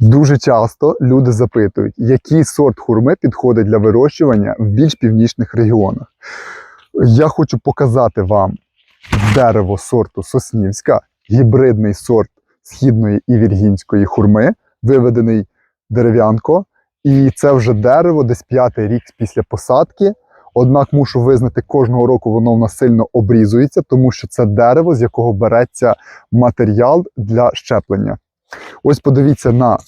Дуже часто люди запитують, який сорт хурми підходить для вирощування в більш північних регіонах. Я хочу показати вам дерево сорту Соснівська, гібридний сорт східної і віргінської хурми, виведений дерев'янко. І це вже дерево десь п'ятий рік після посадки. Однак мушу визнати, кожного року воно в нас сильно обрізується, тому що це дерево, з якого береться матеріал для щеплення. Ось подивіться на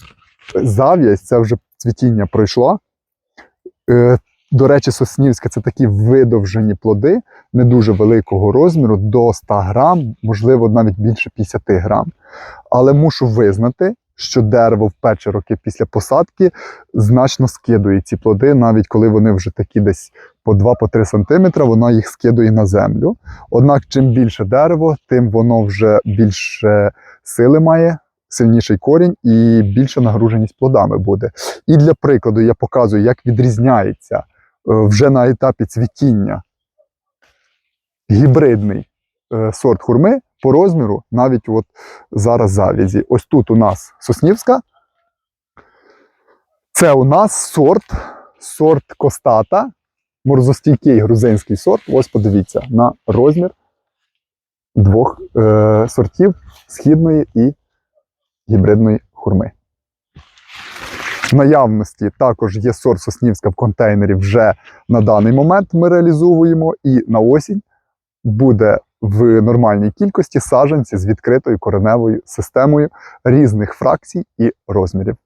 зав'язь, це вже цвітіння пройшло. Е, До речі, Соснівська це такі видовжені плоди, не дуже великого розміру, до 100 грам, можливо, навіть більше 50 грам. Але мушу визнати, що дерево в перші роки після посадки значно скидує ці плоди, навіть коли вони вже такі десь по 2-3 см, вона їх скидує на землю. Однак, чим більше дерево, тим воно вже більше сили має, сильніший корінь і більша нагруженість плодами буде. І для прикладу я показую, як відрізняється е, вже на етапі цвітіння гібридний е, сорт хурми по розміру, навіть от зараз завязі. Ось тут у нас Соснівська. Це у нас сорт, сорт Костата, морзостійкий грузинський сорт. Ось подивіться на розмір двох е, сортів східної і гібридної хурми. В наявності також є сорт Соснівська в контейнері вже на даний момент ми реалізовуємо, і на осінь буде в нормальній кількості саджанці з відкритою кореневою системою різних фракцій і розмірів.